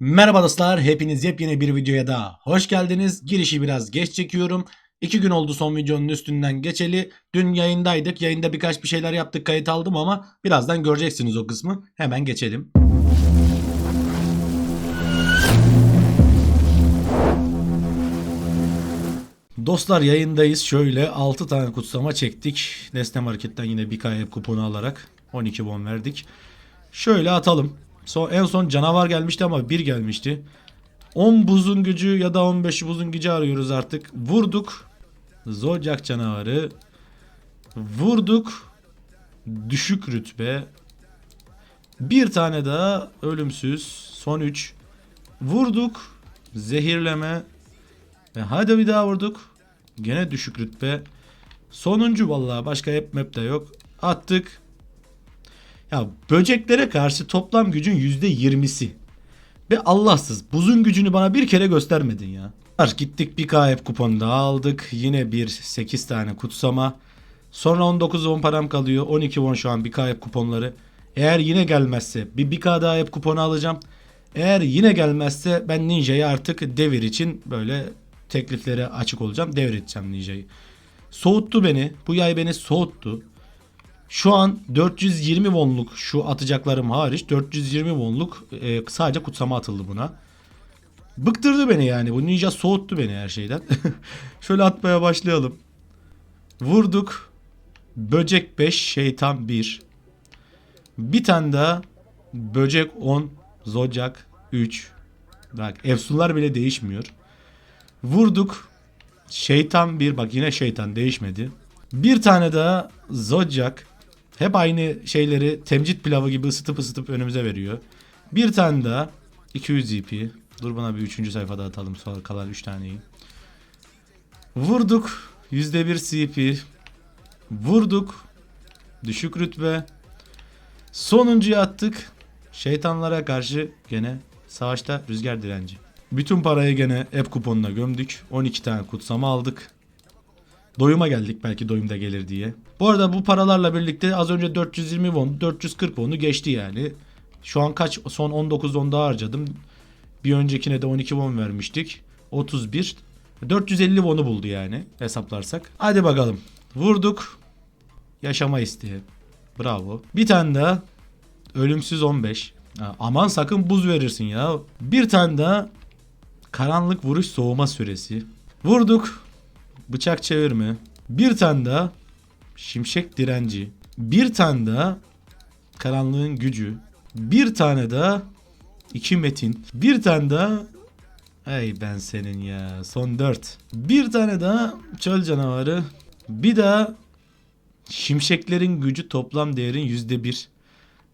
Merhaba dostlar, hepiniz yepyeni bir videoya daha hoş geldiniz. Girişi biraz geç çekiyorum. İki gün oldu son videonun üstünden geçeli. Dün yayındaydık. Yayında birkaç bir şeyler yaptık, kayıt aldım ama birazdan göreceksiniz o kısmı. Hemen geçelim. Dostlar yayındayız. Şöyle 6 tane kutsama çektik. Nesne Market'ten yine bir kayıp kuponu alarak 12 won verdik. Şöyle atalım. Son, en son canavar gelmişti ama bir gelmişti. 10 buzun gücü ya da 15 buzun gücü arıyoruz artık. Vurduk. Zodiac canavarı. Vurduk. Düşük rütbe. Bir tane daha ölümsüz. Son 3. Vurduk. Zehirleme. Ve hadi bir daha vurduk. Gene düşük rütbe. Sonuncu vallahi başka hep map'te yok. Attık. Ya böceklere karşı toplam gücün %20'si. Ve Allahsız buzun gücünü bana bir kere göstermedin ya. Gittik bir KF kuponu daha aldık. Yine bir 8 tane kutsama. Sonra 19 won param kalıyor. 12 won şu an bir KF kuponları. Eğer yine gelmezse bir 1K daha hep kuponu alacağım. Eğer yine gelmezse ben Ninja'yı artık devir için böyle tekliflere açık olacağım. Devir edeceğim Ninja'yı. Soğuttu beni. Bu yay beni soğuttu. Şu an 420 wonluk şu atacaklarım hariç 420 wonluk e, sadece kutsama atıldı buna. Bıktırdı beni yani. Bu ninja soğuttu beni her şeyden. Şöyle atmaya başlayalım. Vurduk. Böcek 5, şeytan 1. Bir tane daha böcek 10, zodiac 3. Bak efsunlar bile değişmiyor. Vurduk. Şeytan 1. Bak yine şeytan değişmedi. Bir tane daha zodiac. Hep aynı şeyleri temcit pilavı gibi ısıtıp ısıtıp önümüze veriyor. Bir tane daha 200 EP. Dur bana bir üçüncü sayfada atalım sonra kalan 3 taneyi. Vurduk. %1 CP. Vurduk. Düşük rütbe. Sonuncuyu attık. Şeytanlara karşı gene savaşta rüzgar direnci. Bütün parayı gene app kuponuna gömdük. 12 tane kutsama aldık. Doyuma geldik belki doyumda gelir diye. Bu arada bu paralarla birlikte az önce 420 won, 440 won'u geçti yani. Şu an kaç? Son 19 won daha harcadım. Bir öncekine de 12 won vermiştik. 31. 450 won'u buldu yani hesaplarsak. Hadi bakalım. Vurduk. Yaşama isteği. Bravo. Bir tane daha. Ölümsüz 15. Ha, aman sakın buz verirsin ya. Bir tane daha. Karanlık vuruş soğuma süresi. Vurduk. Bıçak çevirme. Bir tane daha şimşek direnci. Bir tane daha karanlığın gücü. Bir tane daha iki metin. Bir tane daha Ey ben senin ya. Son dört. Bir tane daha çöl canavarı. Bir daha şimşeklerin gücü toplam değerin yüzde bir.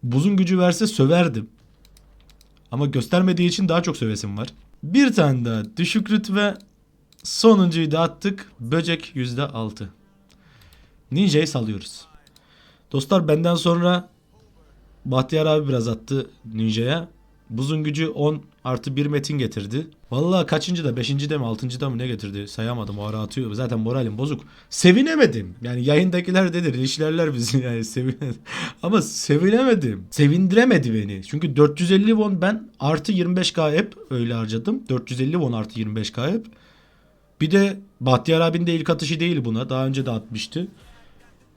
Buzun gücü verse söverdim. Ama göstermediği için daha çok sövesim var. Bir tane daha düşük rütbe Sonuncuyu da attık. Böcek %6. Ninja'yı salıyoruz. Dostlar benden sonra Bahtiyar abi biraz attı Ninja'ya. Buzun gücü 10 artı 1 metin getirdi. Vallahi kaçıncı da 5. de mi 6. da mı ne getirdi sayamadım o ara atıyor. Zaten moralim bozuk. Sevinemedim. Yani yayındakiler dedir ilişkilerler bizi yani sevinemedim. Ama sevinemedim. Sevindiremedi beni. Çünkü 450 won ben artı 25k hep öyle harcadım. 450 won artı 25k hep. Bir de Bahtiyar abinin de ilk atışı değil buna. Daha önce de atmıştı.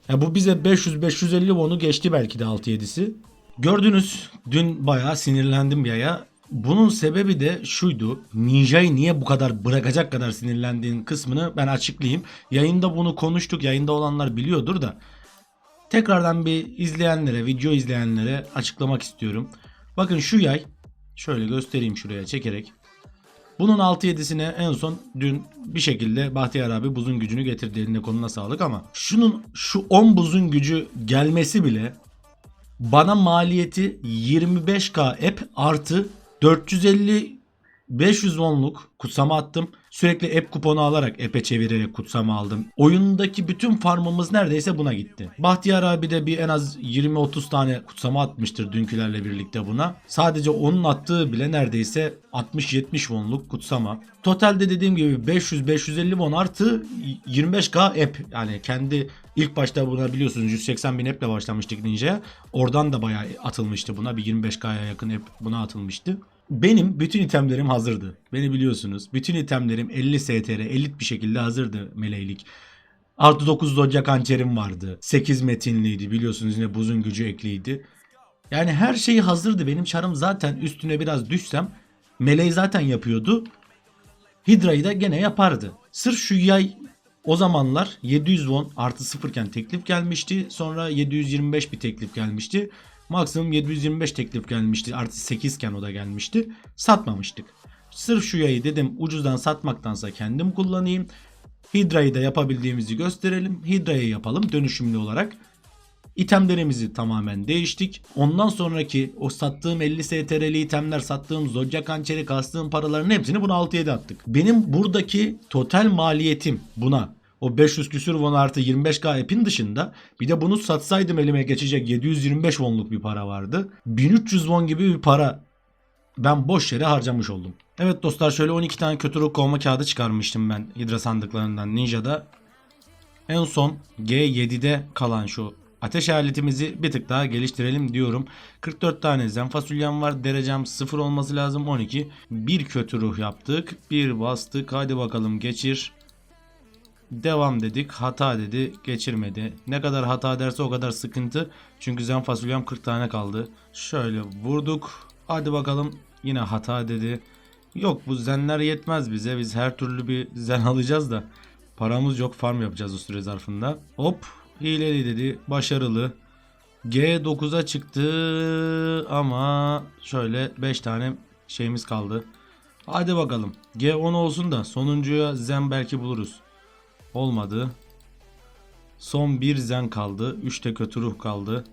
Ya bu bize 500-550 won'u geçti belki de 6-7'si. Gördünüz dün bayağı sinirlendim yaya. Bunun sebebi de şuydu. Ninja'yı niye bu kadar bırakacak kadar sinirlendiğin kısmını ben açıklayayım. Yayında bunu konuştuk. Yayında olanlar biliyordur da. Tekrardan bir izleyenlere, video izleyenlere açıklamak istiyorum. Bakın şu yay. Şöyle göstereyim şuraya çekerek. Bunun 6-7'sine en son dün bir şekilde Bahtiyar abi buzun gücünü getirdi eline koluna sağlık ama şunun şu 10 buzun gücü gelmesi bile bana maliyeti 25k app artı 450 500 wonluk kutsama attım. Sürekli app kuponu alarak app'e çevirerek kutsama aldım. Oyundaki bütün farmımız neredeyse buna gitti. Bahtiyar abi de bir en az 20-30 tane kutsama atmıştır dünkülerle birlikte buna. Sadece onun attığı bile neredeyse 60-70 wonluk kutsama. Totalde dediğim gibi 500-550 won artı 25k app. Yani kendi ilk başta buna biliyorsunuz 180 bin app ile başlamıştık Ninja'ya. Oradan da bayağı atılmıştı buna. Bir 25k'ya yakın app buna atılmıştı. Benim bütün itemlerim hazırdı. Beni biliyorsunuz. Bütün itemlerim 50 STR elit bir şekilde hazırdı meleylik. Artı 9 Zodiac hançerim vardı. 8 metinliydi biliyorsunuz yine buzun gücü ekliydi. Yani her şey hazırdı. Benim çarım zaten üstüne biraz düşsem meleği zaten yapıyordu. Hydra'yı da gene yapardı. Sırf şu yay o zamanlar 700 won artı 0 iken teklif gelmişti. Sonra 725 bir teklif gelmişti. Maksimum 725 teklif gelmişti. Artı 8 iken o da gelmişti. Satmamıştık. Sırf şu yayı dedim ucuzdan satmaktansa kendim kullanayım. Hydra'yı da yapabildiğimizi gösterelim. Hydra'yı yapalım dönüşümlü olarak. İtemlerimizi tamamen değiştik. Ondan sonraki o sattığım 50 STR'li itemler, sattığım Zodiac hançeri, kastığım paraların hepsini buna 6-7 attık. Benim buradaki total maliyetim buna o 500 küsür won artı 25k epin dışında bir de bunu satsaydım elime geçecek 725 wonluk bir para vardı. 1300 won gibi bir para ben boş yere harcamış oldum. Evet dostlar şöyle 12 tane kötü ruh kovma kağıdı çıkarmıştım ben Hidra sandıklarından Ninja'da. En son G7'de kalan şu ateş aletimizi bir tık daha geliştirelim diyorum. 44 tane zen fasulyem var. Derecem 0 olması lazım 12. Bir kötü ruh yaptık. Bir bastık. Hadi bakalım geçir. Devam dedik. Hata dedi. Geçirmedi. Ne kadar hata derse o kadar sıkıntı. Çünkü zen fasulyem 40 tane kaldı. Şöyle vurduk. Hadi bakalım. Yine hata dedi. Yok bu zenler yetmez bize. Biz her türlü bir zen alacağız da. Paramız yok. Farm yapacağız o süre zarfında. Hop. Hileli dedi. Başarılı. G9'a çıktı ama şöyle 5 tane şeyimiz kaldı. Hadi bakalım. G10 olsun da sonuncuya zen belki buluruz. Olmadı. Son bir zen kaldı. 3 de kötü ruh kaldı.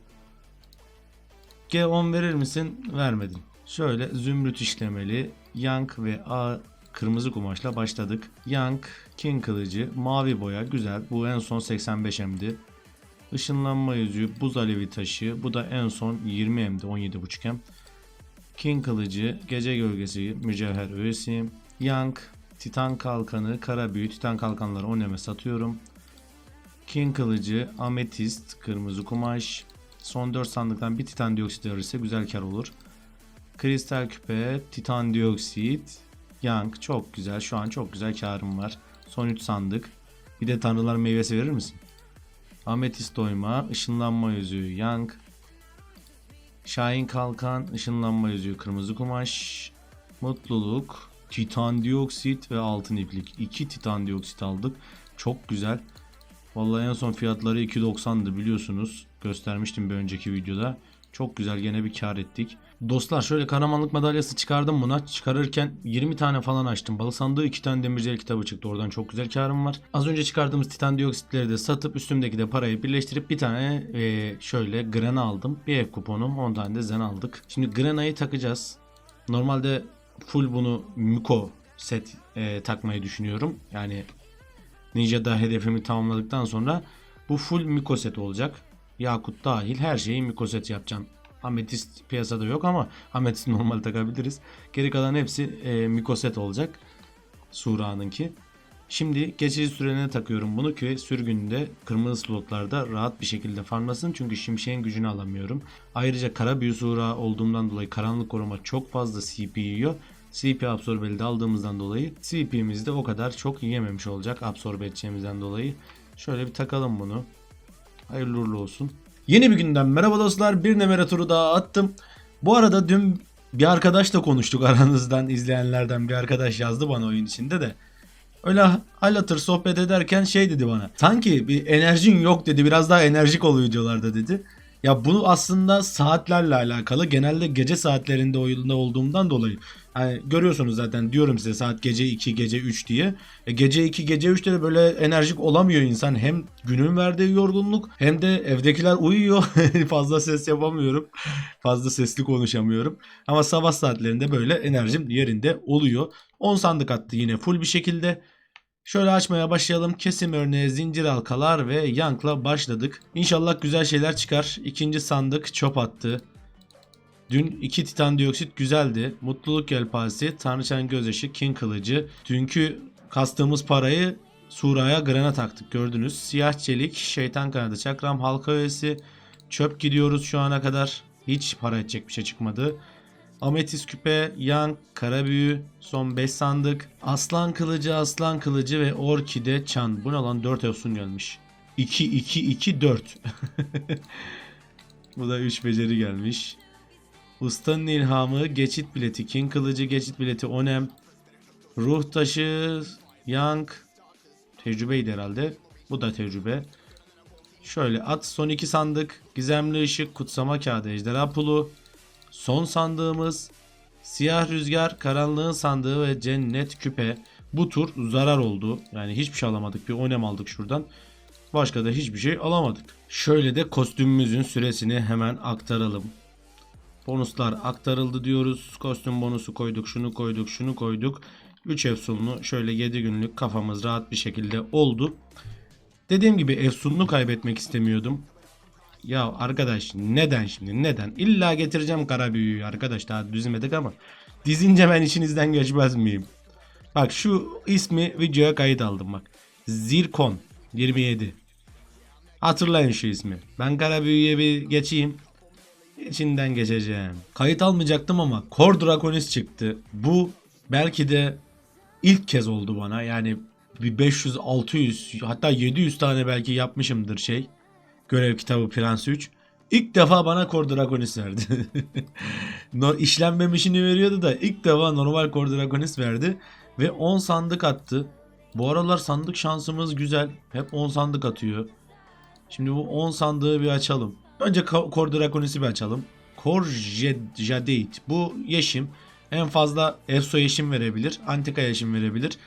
G10 verir misin? Vermedin. Şöyle zümrüt işlemeli. Yank ve A kırmızı kumaşla başladık. Yank, King kılıcı, mavi boya güzel. Bu en son 85M'di. Işınlanma yüzüğü, buz alevi taşı. Bu da en son 20M'di 17.5M. King kılıcı, gece gölgesi, mücevher öğesi. Yank, titan kalkanı, kara büyü, titan kalkanları oneme satıyorum. King kılıcı, ametist, kırmızı kumaş. Son 4 sandıktan bir titan dioksit verirse güzel kar olur. Kristal küpe, titan dioksit, yank çok güzel. Şu an çok güzel karım var. Son 3 sandık. Bir de tanrılar meyvesi verir misin? Ametist doyma, ışınlanma yüzüğü, yank. Şahin kalkan, ışınlanma yüzüğü, kırmızı kumaş. Mutluluk, titan dioksit ve altın iplik. 2 titan dioksit aldık. Çok güzel. Vallahi en son fiyatları 2.90'dı biliyorsunuz. Göstermiştim bir önceki videoda. Çok güzel gene bir kar ettik. Dostlar şöyle kahramanlık madalyası çıkardım buna. Çıkarırken 20 tane falan açtım. Balı sandığı 2 tane demircilik kitabı çıktı. Oradan çok güzel karım var. Az önce çıkardığımız titan dioksitleri de satıp üstümdeki de parayı birleştirip bir tane e, şöyle grana aldım. Bir ev kuponum 10 tane de zen aldık. Şimdi granayı takacağız. Normalde full bunu Miko set e, takmayı düşünüyorum. Yani Ninja'da hedefimi tamamladıktan sonra bu full Miko set olacak. Yakut dahil her şeyi Miko set yapacağım. Ametist piyasada yok ama Ametist normal takabiliriz. Geri kalan hepsi e, Miko set olacak. Sura'nınki. Şimdi geçici sürene takıyorum bunu ki sürgünde kırmızı slotlarda rahat bir şekilde farmlasın çünkü şimşeğin gücünü alamıyorum. Ayrıca kara büyü olduğumdan dolayı karanlık koruma çok fazla CP yiyor. CP absorbeli de aldığımızdan dolayı CP'miz de o kadar çok yememiş olacak absorbe edeceğimizden dolayı. Şöyle bir takalım bunu. Hayırlı uğurlu olsun. Yeni bir günden merhaba dostlar. Bir nemere turu daha attım. Bu arada dün bir arkadaşla konuştuk aranızdan izleyenlerden bir arkadaş yazdı bana oyun içinde de. Öyle halatır sohbet ederken şey dedi bana. Sanki bir enerjin yok dedi. Biraz daha enerjik ol videolarda dedi. Ya bu aslında saatlerle alakalı. Genelde gece saatlerinde oyunda olduğumdan dolayı. Yani görüyorsunuz zaten diyorum size saat gece 2, gece 3 diye. E gece 2, gece 3'te de böyle enerjik olamıyor insan. Hem günün verdiği yorgunluk hem de evdekiler uyuyor. Fazla ses yapamıyorum. Fazla sesli konuşamıyorum. Ama sabah saatlerinde böyle enerjim yerinde oluyor. 10 sandık attı yine full bir şekilde. Şöyle açmaya başlayalım. Kesim örneği, zincir halkalar ve yankla başladık. İnşallah güzel şeyler çıkar. İkinci sandık çöp attı. Dün iki titan dioksit güzeldi. Mutluluk yelpazesi, Tanrıçanın gözyaşı, King kılıcı. Dünkü kastığımız parayı Sura'ya grana taktık gördünüz. Siyah çelik, şeytan kanadı, çakram, halka öğesi. Çöp gidiyoruz şu ana kadar. Hiç para edecek bir şey çıkmadı. Ametis küpe, yan, kara büyü, son 5 sandık. Aslan kılıcı, aslan kılıcı ve orkide çan. Bu ne lan 4 efsun gelmiş. 2, 2, 2, 4. Bu da 3 beceri gelmiş. Ustanın ilhamı, geçit bileti, king kılıcı, geçit bileti, onem. Ruh taşı, yank. Tecrübeydi herhalde. Bu da tecrübe. Şöyle at son iki sandık. Gizemli ışık, kutsama kağıdı, ejderha pulu. Son sandığımız siyah rüzgar, karanlığın sandığı ve cennet küpe. Bu tur zarar oldu. Yani hiçbir şey alamadık. Bir onem aldık şuradan. Başka da hiçbir şey alamadık. Şöyle de kostümümüzün süresini hemen aktaralım. Bonuslar aktarıldı diyoruz. Kostüm bonusu koyduk, şunu koyduk, şunu koyduk. 3 efsunlu şöyle 7 günlük kafamız rahat bir şekilde oldu. Dediğim gibi efsunlu kaybetmek istemiyordum. Ya arkadaş neden şimdi neden? İlla getireceğim kara büyüyü arkadaş daha düzmedik ama. Dizince ben içinizden geçmez miyim? Bak şu ismi videoya kayıt aldım bak. Zirkon 27. Hatırlayın şu ismi. Ben kara büyüye bir geçeyim. İçinden geçeceğim. Kayıt almayacaktım ama Kor Draconis çıktı. Bu belki de ilk kez oldu bana. Yani bir 500, 600 hatta 700 tane belki yapmışımdır şey. Görev kitabı Prens 3. İlk defa bana Kor Draconis verdi. no, işlenmemişini veriyordu da ilk defa normal Kor Draconis verdi. Ve 10 sandık attı. Bu aralar sandık şansımız güzel. Hep 10 sandık atıyor. Şimdi bu 10 sandığı bir açalım. Önce Kor Draconis'i bir açalım. Kor Jed- Jadeit. Bu yeşim. En fazla Efso yeşim verebilir. Antika yeşim verebilir.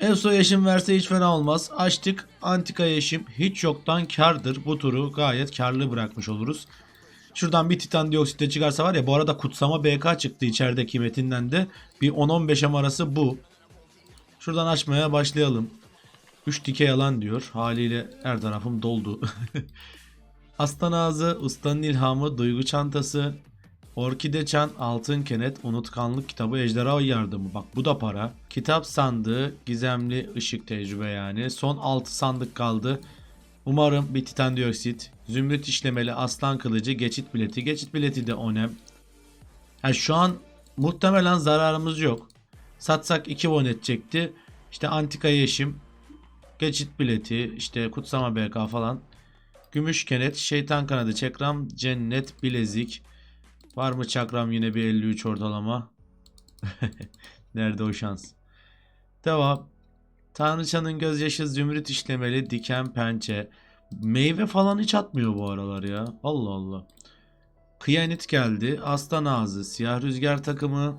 Efso yeşim verse hiç fena olmaz. Açtık. Antika yeşim hiç yoktan kardır. Bu turu gayet karlı bırakmış oluruz. Şuradan bir titan dioksit de çıkarsa var ya bu arada kutsama BK çıktı içerideki metinden de. Bir 10-15 arası bu. Şuradan açmaya başlayalım. 3 dikey alan diyor. Haliyle her tarafım doldu. Aslan ağzı, ustanın ilhamı, duygu çantası, orkide çan, altın kenet, unutkanlık kitabı, ejderha yardımı. Bak bu da para. Kitap sandığı, gizemli ışık tecrübe yani. Son 6 sandık kaldı. Umarım bir titan dioksit, zümrüt işlemeli aslan kılıcı, geçit bileti. Geçit bileti de onem. Yani şu an muhtemelen zararımız yok. Satsak 2 won edecekti. İşte antika yeşim, geçit bileti, işte kutsama BK falan. Gümüş kenet, şeytan kanadı, çakram, cennet, bilezik. Var mı çakram yine bir 53 ortalama? Nerede o şans? Devam. Tanrıçanın gözyaşı zümrüt işlemeli, diken pençe. Meyve falan hiç atmıyor bu aralar ya. Allah Allah. Kıyanit geldi. Aslan ağzı, siyah rüzgar takımı.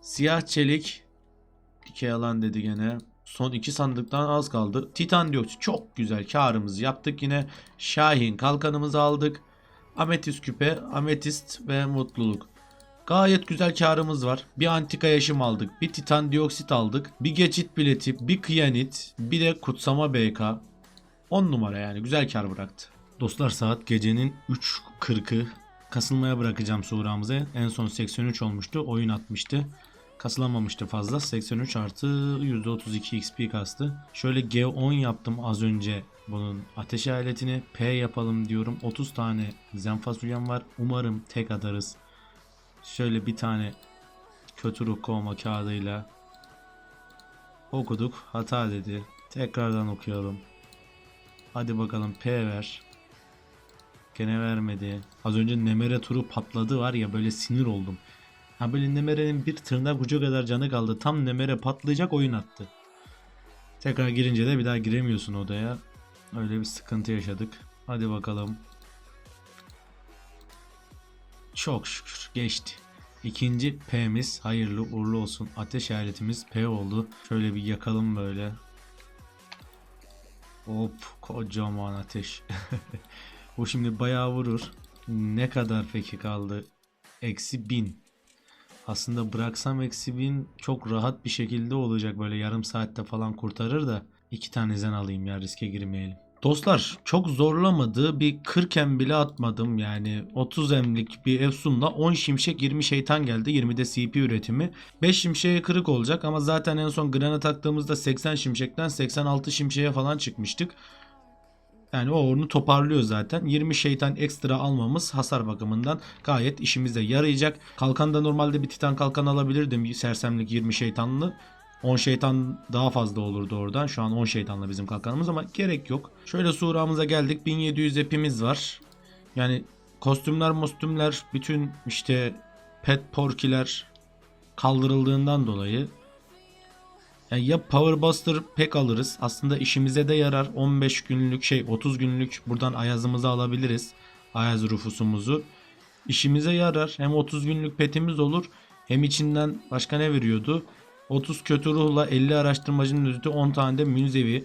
Siyah çelik. Dikey alan dedi gene. Son iki sandıktan az kaldı. Titan dioksit çok güzel karımızı yaptık yine. Şahin kalkanımızı aldık. Ametist küpe, ametist ve mutluluk. Gayet güzel karımız var. Bir antika yaşım aldık. Bir titan dioksit aldık. Bir geçit bileti, bir kıyanit, bir de kutsama BK. 10 numara yani güzel kar bıraktı. Dostlar saat gecenin 3.40'ı. Kasılmaya bırakacağım suramızı. En son 83 olmuştu. Oyun atmıştı. Kasılamamıştı fazla. 83 artı %32 XP kastı. Şöyle G10 yaptım az önce bunun ateş aletini. P yapalım diyorum. 30 tane zen fasulyem var. Umarım tek atarız. Şöyle bir tane kötü ruh kovma kağıdıyla okuduk. Hata dedi. Tekrardan okuyalım. Hadi bakalım P ver. Gene vermedi. Az önce Nemere turu patladı var ya böyle sinir oldum. Ha böyle Nemere'nin bir tırnak ucu kadar canı kaldı. Tam Nemere patlayacak oyun attı. Tekrar girince de bir daha giremiyorsun odaya. Öyle bir sıkıntı yaşadık. Hadi bakalım. Çok şükür geçti. İkinci P'miz hayırlı uğurlu olsun. Ateş aletimiz P oldu. Şöyle bir yakalım böyle. Hop kocaman ateş. Bu şimdi bayağı vurur. Ne kadar peki kaldı? Eksi 1000. Aslında bıraksam eksi 1000 çok rahat bir şekilde olacak. Böyle yarım saatte falan kurtarır da. İki tane zen alayım ya riske girmeyelim. Dostlar çok zorlamadı. Bir 40 em bile atmadım. Yani 30 emlik bir Efsun'la 10 şimşek 20 şeytan geldi. 20 de CP üretimi. 5 şimşeğe kırık olacak ama zaten en son Gran'a taktığımızda 80 şimşekten 86 şimşeğe falan çıkmıştık. Yani o onu toparlıyor zaten. 20 şeytan ekstra almamız hasar bakımından gayet işimize yarayacak. Kalkanda normalde bir titan kalkan alabilirdim. Sersemlik 20 şeytanlı. 10 şeytan daha fazla olurdu oradan. Şu an 10 şeytanla bizim kalkanımız ama gerek yok. Şöyle suramıza geldik. 1700 epimiz var. Yani kostümler mostümler bütün işte pet porkiler kaldırıldığından dolayı yani ya Power Buster pek alırız. Aslında işimize de yarar. 15 günlük şey 30 günlük buradan Ayaz'ımızı alabiliriz. Ayaz Rufus'umuzu. İşimize yarar. Hem 30 günlük petimiz olur. Hem içinden başka ne veriyordu? 30 kötü ruhla 50 araştırmacının özütü 10 tane de münzevi.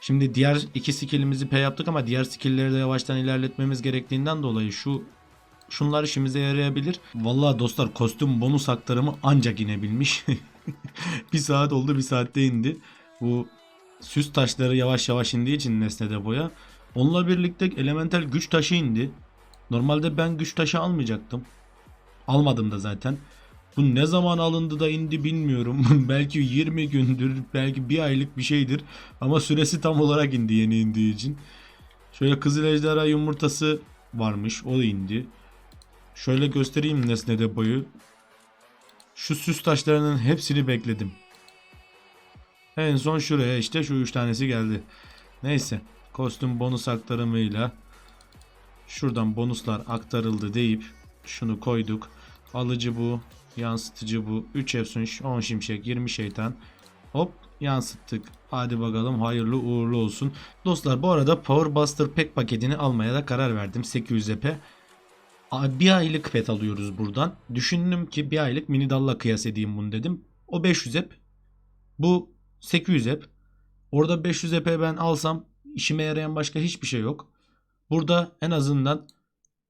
Şimdi diğer iki skillimizi P yaptık ama diğer skillleri de yavaştan ilerletmemiz gerektiğinden dolayı şu şunlar işimize yarayabilir. Vallahi dostlar kostüm bonus aktarımı ancak inebilmiş. bir saat oldu bir saatte indi. Bu süs taşları yavaş yavaş indiği için nesnede boya. Onunla birlikte elemental güç taşı indi. Normalde ben güç taşı almayacaktım. Almadım da zaten. Bu ne zaman alındı da indi bilmiyorum. belki 20 gündür, belki bir aylık bir şeydir. Ama süresi tam olarak indi yeni indiği için. Şöyle kızıl ejderha yumurtası varmış. O da indi. Şöyle göstereyim nesnede boyu. Şu süs taşlarının hepsini bekledim. En son şuraya işte şu üç tanesi geldi. Neyse. Kostüm bonus aktarımıyla şuradan bonuslar aktarıldı deyip şunu koyduk. Alıcı bu. Yansıtıcı bu. 3 efsunş, 10 şimşek, 20 şeytan. Hop yansıttık. Hadi bakalım hayırlı uğurlu olsun. Dostlar bu arada Power Buster Pack paketini almaya da karar verdim. 800 EP. Bir aylık pet alıyoruz buradan. Düşündüm ki bir aylık mini dalla kıyas edeyim bunu dedim. O 500 ep. Bu 800 ep. Orada 500 ep ben alsam işime yarayan başka hiçbir şey yok. Burada en azından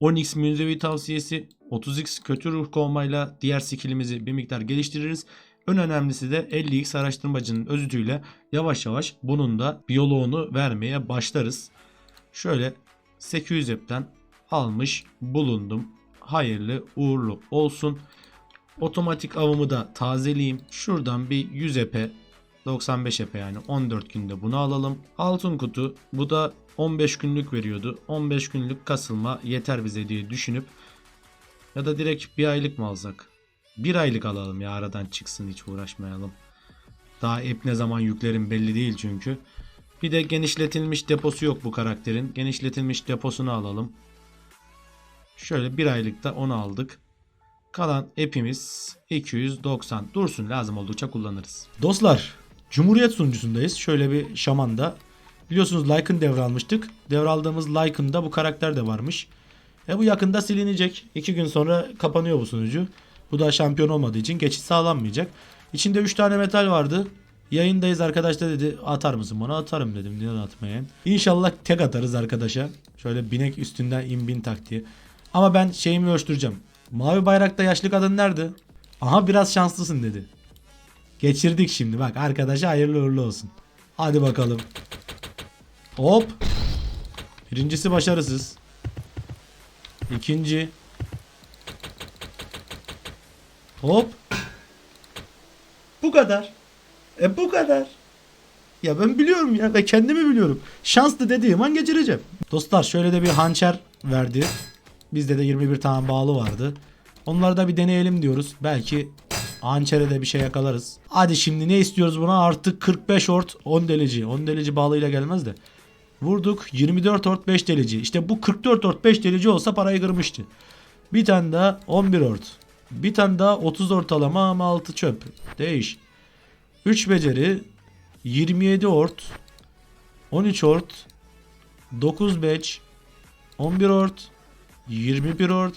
10x münzevi tavsiyesi 30x kötü ruh kovmayla diğer skillimizi bir miktar geliştiririz. En önemlisi de 50x araştırmacının özütüyle yavaş yavaş bunun da biyoloğunu vermeye başlarız. Şöyle 800 epten almış bulundum. Hayırlı uğurlu olsun. Otomatik avımı da tazeleyeyim. Şuradan bir 100 epe 95 epe yani 14 günde bunu alalım. Altın kutu bu da 15 günlük veriyordu. 15 günlük kasılma yeter bize diye düşünüp ya da direkt bir aylık mı alsak? Bir aylık alalım ya aradan çıksın hiç uğraşmayalım. Daha ep ne zaman yüklerim belli değil çünkü. Bir de genişletilmiş deposu yok bu karakterin. Genişletilmiş deposunu alalım. Şöyle bir aylıkta onu aldık. Kalan epimiz 290. Dursun lazım oldukça kullanırız. Dostlar Cumhuriyet sunucusundayız. Şöyle bir şamanda. Biliyorsunuz Lycan devralmıştık. Devraldığımız Lycan'da bu karakter de varmış. E bu yakında silinecek. 2 gün sonra kapanıyor bu sunucu. Bu da şampiyon olmadığı için geçiş sağlanmayacak. İçinde 3 tane metal vardı. Yayındayız arkadaşlar dedi atar mısın bana atarım dedim niye atmayayım. İnşallah tek atarız arkadaşa. Şöyle binek üstünden inbin taktiği. Ama ben şeyimi ölçtüreceğim. Mavi bayrakta yaşlı kadın nerede? Aha biraz şanslısın dedi. Geçirdik şimdi bak arkadaşa hayırlı uğurlu olsun. Hadi bakalım. Hop. Birincisi başarısız. İkinci. Hop. Bu kadar. E bu kadar. Ya ben biliyorum ya ve kendimi biliyorum. Şanslı dediğim an geçireceğim. Dostlar şöyle de bir hançer verdi. Bizde de 21 tane bağlı vardı. Onları da bir deneyelim diyoruz. Belki hançere de bir şey yakalarız. Hadi şimdi ne istiyoruz buna? Artık 45 ort 10 delici. 10 delici bağlıyla gelmez de. Vurduk 24 ort 5 delici. İşte bu 44 ort 5 delici olsa parayı kırmıştı. Bir tane daha 11 ort. Bir tane daha 30 ortalama ama 6 çöp. Değiş. 3 beceri 27 ort 13 ort 9 beç 11 ort 21 ort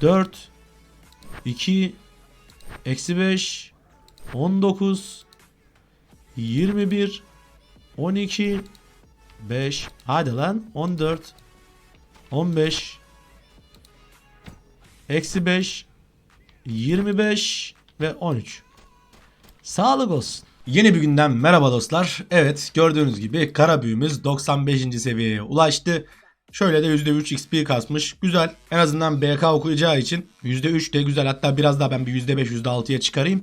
4 2 eksi 5 19 21 12 5 hadi lan 14 15 eksi 5 25 ve 13 Sağlık olsun. Yeni bir günden merhaba dostlar. Evet gördüğünüz gibi kara büyümüz 95. seviyeye ulaştı. Şöyle de %3 XP kasmış. Güzel. En azından BK okuyacağı için %3 de güzel. Hatta biraz daha ben bir %5 %6'ya çıkarayım.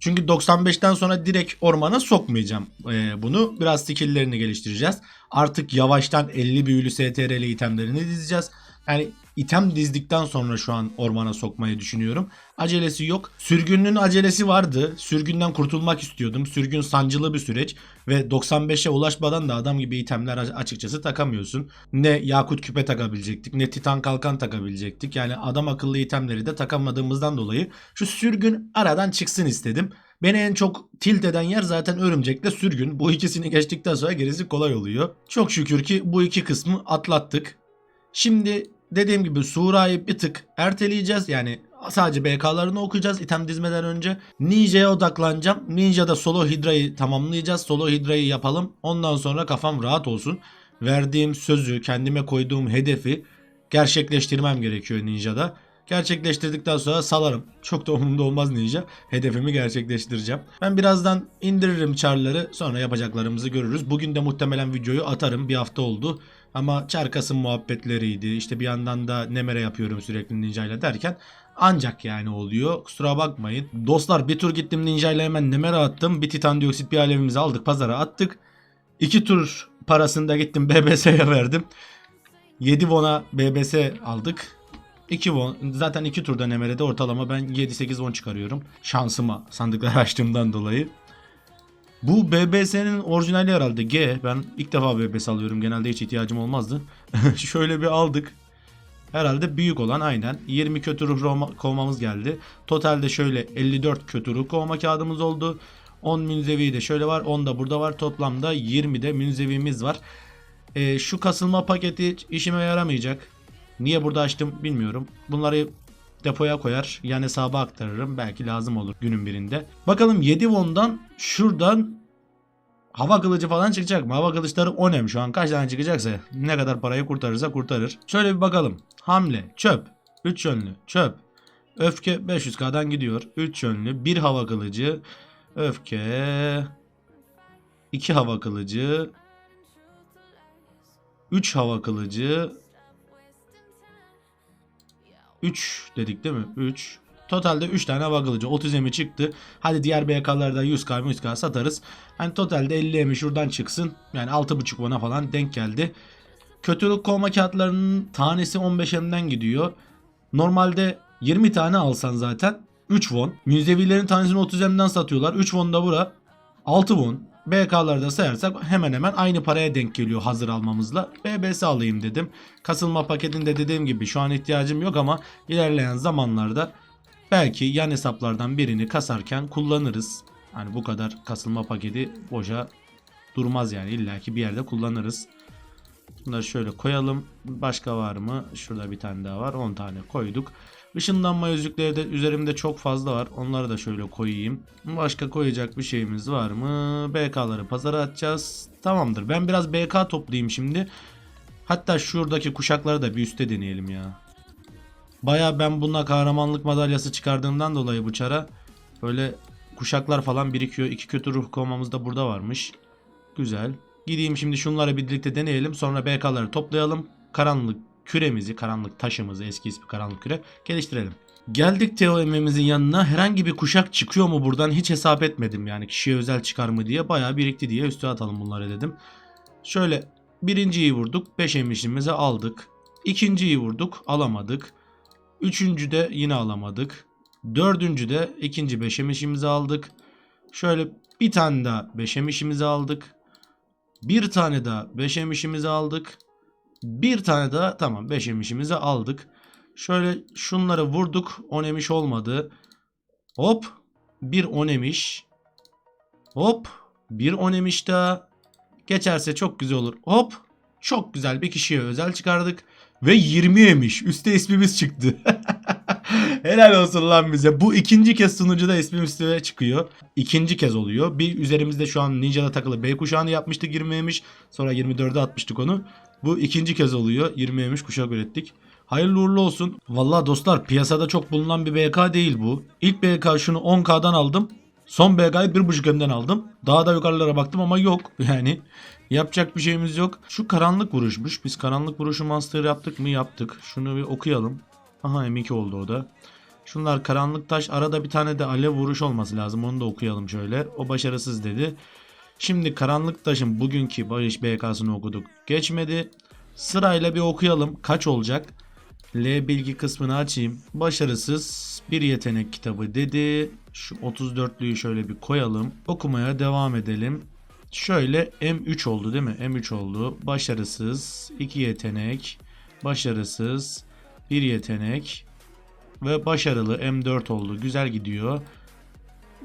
Çünkü 95'ten sonra direkt ormana sokmayacağım ee, bunu. Biraz skill'lerini geliştireceğiz. Artık yavaştan 50 büyülü STR'li itemlerini dizeceğiz. Yani item dizdikten sonra şu an ormana sokmayı düşünüyorum. Acelesi yok. Sürgünün acelesi vardı. Sürgünden kurtulmak istiyordum. Sürgün sancılı bir süreç ve 95'e ulaşmadan da adam gibi itemler açıkçası takamıyorsun. Ne yakut küpe takabilecektik ne titan kalkan takabilecektik. Yani adam akıllı itemleri de takamadığımızdan dolayı şu sürgün aradan çıksın istedim. Beni en çok tilt eden yer zaten örümcekle sürgün. Bu ikisini geçtikten sonra gerisi kolay oluyor. Çok şükür ki bu iki kısmı atlattık. Şimdi dediğim gibi Sura'yı bir tık erteleyeceğiz. Yani sadece BK'larını okuyacağız item dizmeden önce. Ninja'ya odaklanacağım. Ninja'da solo Hydra'yı tamamlayacağız. Solo Hydra'yı yapalım. Ondan sonra kafam rahat olsun. Verdiğim sözü, kendime koyduğum hedefi gerçekleştirmem gerekiyor Ninja'da. Gerçekleştirdikten sonra salarım. Çok da umurumda olmaz Ninja. Hedefimi gerçekleştireceğim. Ben birazdan indiririm çarları sonra yapacaklarımızı görürüz. Bugün de muhtemelen videoyu atarım. Bir hafta oldu. Ama Çarkas'ın muhabbetleriydi. İşte bir yandan da Nemere yapıyorum sürekli Ninja ile derken ancak yani oluyor. Kusura bakmayın. Dostlar bir tur gittim Ninja ile hemen Nemere attım. Bir titan dioksit bir alevimizi aldık pazara attık. İki tur parasını da gittim BBS'ye verdim. 7 won'a BBS aldık. 2 won. Zaten 2 turda Nemere'de ortalama ben 7-8 won çıkarıyorum. Şansıma sandıkları açtığımdan dolayı. Bu BBS'nin orijinali herhalde G. Ben ilk defa BBS alıyorum. Genelde hiç ihtiyacım olmazdı. Şöyle bir aldık. Herhalde büyük olan aynen. 20 kötü ruh kovma- kovmamız geldi. Totalde şöyle 54 kötü ruh kovma kağıdımız oldu. 10 münzevi de şöyle var. 10 da burada var. Toplamda 20 de münzevimiz var. Ee, şu kasılma paketi işime yaramayacak. Niye burada açtım bilmiyorum. Bunları depoya koyar. Yan hesaba aktarırım. Belki lazım olur günün birinde. Bakalım 7 won'dan şuradan hava kılıcı falan çıkacak mı? Hava kılıçları onem şu an kaç tane çıkacaksa ne kadar parayı kurtarırsa kurtarır. Şöyle bir bakalım. Hamle, çöp, 3 yönlü, çöp. Öfke 500k'dan gidiyor. 3 yönlü, 1 hava kılıcı, öfke, 2 hava kılıcı, 3 hava kılıcı, 3 dedik değil mi? 3. Totalde 3 tane hava kılıcı. 30 emi çıktı. Hadi diğer BK'larda 100k 100k satarız. Hani totalde 50 emi şuradan çıksın. Yani 6.5 bana falan denk geldi. Kötülük kovma kağıtlarının tanesi 15 emden gidiyor. Normalde 20 tane alsan zaten 3 won. Münzevilerin tanesini 30 emden satıyorlar. 3 won da bura. 6 won. BK'larda sayarsak hemen hemen aynı paraya denk geliyor hazır almamızla. BBS alayım dedim. Kasılma paketinde dediğim gibi şu an ihtiyacım yok ama ilerleyen zamanlarda belki yan hesaplardan birini kasarken kullanırız. Hani bu kadar kasılma paketi boşa durmaz yani illaki bir yerde kullanırız. Bunları şöyle koyalım. Başka var mı? Şurada bir tane daha var. 10 tane koyduk. Işınlanma yüzükleri de üzerimde çok fazla var. Onları da şöyle koyayım. Başka koyacak bir şeyimiz var mı? BK'ları pazara atacağız. Tamamdır. Ben biraz BK toplayayım şimdi. Hatta şuradaki kuşakları da bir üste deneyelim ya. Baya ben bununla kahramanlık madalyası çıkardığımdan dolayı bu çara böyle kuşaklar falan birikiyor. İki kötü ruh kovmamız da burada varmış. Güzel. Gideyim şimdi şunları birlikte deneyelim. Sonra BK'ları toplayalım. Karanlık küremizi, karanlık taşımızı, eski ismi karanlık küre geliştirelim. Geldik TOM'imizin yanına. Herhangi bir kuşak çıkıyor mu buradan hiç hesap etmedim. Yani kişiye özel çıkar mı diye. Bayağı birikti diye üstüne atalım bunları dedim. Şöyle birinciyi vurduk. 5 emişimizi aldık. İkinciyi vurduk. Alamadık. Üçüncü de yine alamadık. Dördüncü de ikinci beşemişimizi aldık. Şöyle bir tane daha beşemişimizi aldık. Bir tane daha beşemişimizi aldık. Bir tane daha tamam 5 emişimizi aldık. Şöyle şunları vurduk. 10 emiş olmadı. Hop. Bir 10 emiş. Hop. Bir 10 emiş daha. Geçerse çok güzel olur. Hop. Çok güzel bir kişiye özel çıkardık. Ve 20 emiş. Üste ismimiz çıktı. Helal olsun lan bize. Bu ikinci kez sunucuda ismim üstüne çıkıyor. İkinci kez oluyor. Bir üzerimizde şu an Ninja'da takılı B kuşağını yapmıştık 20 emiş. Sonra 24'e atmıştık onu. Bu ikinci kez oluyor. 20 emiş kuşak ürettik. Hayırlı uğurlu olsun. Vallahi dostlar piyasada çok bulunan bir BK değil bu. İlk BK şunu 10K'dan aldım. Son BK'yı 1.5 M'den aldım. Daha da yukarılara baktım ama yok. Yani yapacak bir şeyimiz yok. Şu karanlık vuruşmuş. Biz karanlık vuruşu master yaptık mı? Yaptık. Şunu bir okuyalım. Aha M2 oldu o da. Şunlar karanlık taş. Arada bir tane de alev vuruş olması lazım. Onu da okuyalım şöyle. O başarısız dedi. Şimdi karanlık taşın bugünkü Barış BK'sını okuduk. Geçmedi. Sırayla bir okuyalım. Kaç olacak? L bilgi kısmını açayım. Başarısız bir yetenek kitabı dedi. Şu 34'lüyü şöyle bir koyalım. Okumaya devam edelim. Şöyle M3 oldu değil mi? M3 oldu. Başarısız. 2 yetenek. Başarısız. 1 yetenek. Ve başarılı M4 oldu. Güzel gidiyor.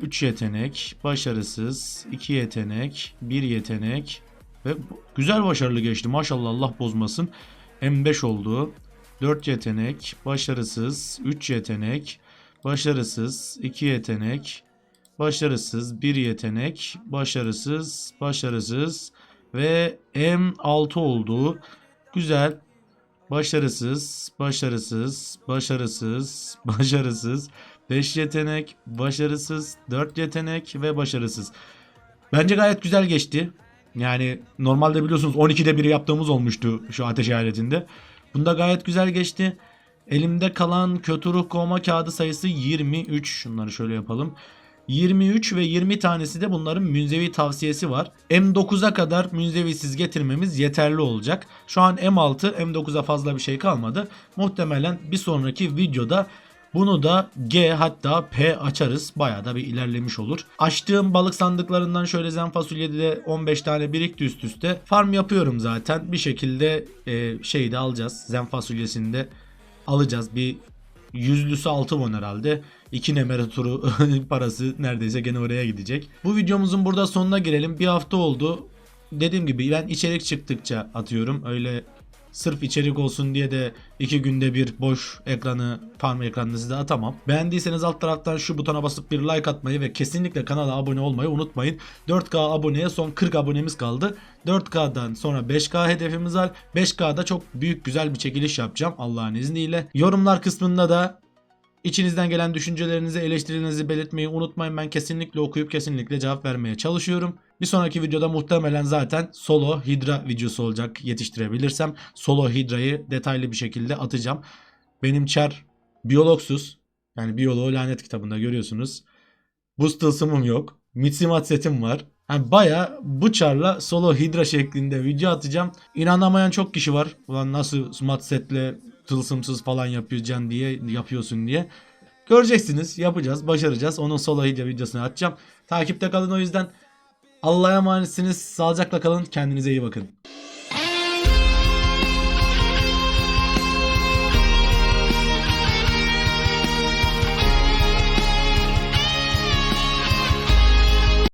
3 yetenek. Başarısız. 2 yetenek. 1 yetenek. Ve güzel başarılı geçti. Maşallah Allah bozmasın. M5 oldu. 4 yetenek. Başarısız. 3 yetenek. Başarısız. 2 yetenek. Başarısız. 1 yetenek. Başarısız. Başarısız. Ve M6 oldu. Güzel. Başarısız, başarısız, başarısız, başarısız, 5 yetenek, başarısız, 4 yetenek ve başarısız. Bence gayet güzel geçti. Yani normalde biliyorsunuz 12'de 1 yaptığımız olmuştu şu ateş aletinde. Bunda gayet güzel geçti. Elimde kalan kötü ruh kovma kağıdı sayısı 23. Şunları şöyle yapalım. 23 ve 20 tanesi de bunların münzevi tavsiyesi var. M9'a kadar münzevisiz getirmemiz yeterli olacak. Şu an M6, M9'a fazla bir şey kalmadı. Muhtemelen bir sonraki videoda bunu da G hatta P açarız. Bayağı da bir ilerlemiş olur. Açtığım balık sandıklarından şöyle zen fasulyede de 15 tane birikti üst üste. Farm yapıyorum zaten. Bir şekilde e, şeyi de alacağız. Zen fasulyesini de alacağız. Bir yüzlüsü 6 won herhalde. 2 nemere turu parası neredeyse gene oraya gidecek. Bu videomuzun burada sonuna girelim. Bir hafta oldu. Dediğim gibi ben içerik çıktıkça atıyorum. Öyle sırf içerik olsun diye de 2 günde bir boş ekranı farm ekranını size atamam. Beğendiyseniz alt taraftan şu butona basıp bir like atmayı ve kesinlikle kanala abone olmayı unutmayın. 4K aboneye son 40 abonemiz kaldı. 4K'dan sonra 5K hedefimiz var. 5K'da çok büyük güzel bir çekiliş yapacağım Allah'ın izniyle. Yorumlar kısmında da İçinizden gelen düşüncelerinizi, eleştirilerinizi belirtmeyi unutmayın. Ben kesinlikle okuyup kesinlikle cevap vermeye çalışıyorum. Bir sonraki videoda muhtemelen zaten solo hidra videosu olacak yetiştirebilirsem. Solo hidrayı detaylı bir şekilde atacağım. Benim çar biyologsuz. Yani biyoloğu lanet kitabında görüyorsunuz. Buz tılsımım yok. Mitsimat setim var. Yani baya bu çarla solo hidra şeklinde video atacağım. İnanamayan çok kişi var. Ulan nasıl mat setle tılsımsız falan yapacaksın diye yapıyorsun diye. Göreceksiniz yapacağız başaracağız. Onun solo hidra videosunu atacağım. Takipte kalın o yüzden. Allah'a emanetsiniz. Sağlıcakla kalın. Kendinize iyi bakın.